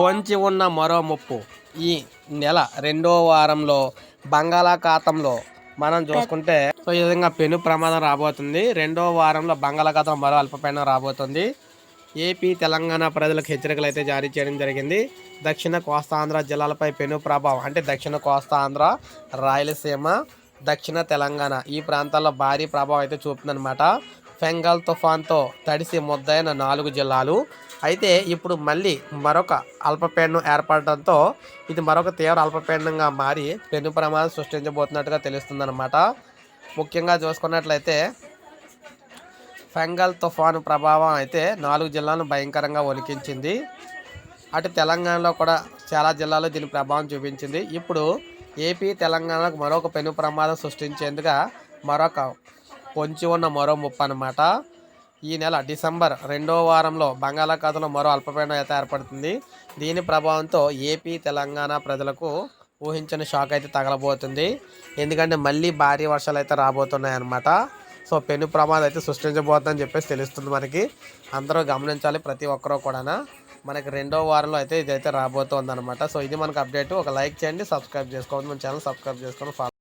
పొంచి ఉన్న మరో ముప్పు. ఈ నెల రెండో వారంలో బంగాళాఖాతంలో మనం చూసుకుంటే సో ఈ విధంగా పెను ప్రమాదం రాబోతుంది. రెండో వారంలో బంగాళాఖాతం మరో అల్పపీడనం రాబోతుంది. ఏపీ తెలంగాణ ప్రజలకు హెచ్చరికలు అయితే జారీ చేయడం జరిగింది. దక్షిణ కోస్తాంధ్ర జిల్లాలపై పెను ప్రభావం అంటే దక్షిణ కోస్తాంధ్ర రాయలసీమ దక్షిణ తెలంగాణ. ఈ ప్రాంతాల్లో భారీ ప్రభావం అయితే చూపుతుందన్నమాట. ఫెంగల్ తుఫాన్తో తడిసి ముద్దైన నాలుగు జిల్లాలు. అయితే ఇప్పుడు మళ్ళీ మరొక అల్పపీడనం ఏర్పడడంతో ఇది మరొక తీవ్ర అల్పపీడనంగా మారి పెను ప్రమాదం సృష్టించబోతున్నట్టుగా తెలుస్తుందన్నమాట. ముఖ్యంగా చూసుకున్నట్లయితే ఫెంగల్ తుఫాను ప్రభావం అయితే నాలుగు జిల్లాలను భయంకరంగా వణికించింది అటు తెలంగాణలో కూడా చాలా జిల్లాలో దీని ప్రభావం చూపించింది. ఇప్పుడు ఏపీ తెలంగాణకు మరొక పెను ప్రమాదం సృష్టించేందుకు మరొక పొంచి ఉన్న మరో ముప్పు అన్నమాట. ఈ నెల డిసెంబర్ రెండో వారంలో బంగాళాఖాతంలో మరో అల్పపీడనం అయితే ఏర్పడుతుంది. దీని ప్రభావంతో ఏపీ తెలంగాణ ప్రజలకు ఊహించని షాక్ అయితే తగలబోతుంది. ఎందుకంటే మళ్ళీ భారీ వర్షాలు అయితే రాబోతున్నాయి అన్నమాట సో పెను ప్రమాదం అయితే సృష్టించబోతుందని చెప్పేసి తెలుస్తుంది మనకి. అందరూ గమనించాలి ప్రతి ఒక్కరూ కూడా మనకి రెండో వారంలో అయితే ఇదైతే రాబోతుంది అనమాట సో ఇది మనకు అప్డేట్. ఒక లైక్ చేయండి సబ్స్క్రైబ్ చేసుకోండి మన ఛానల్ సబ్స్క్రైబ్ చేసుకోండి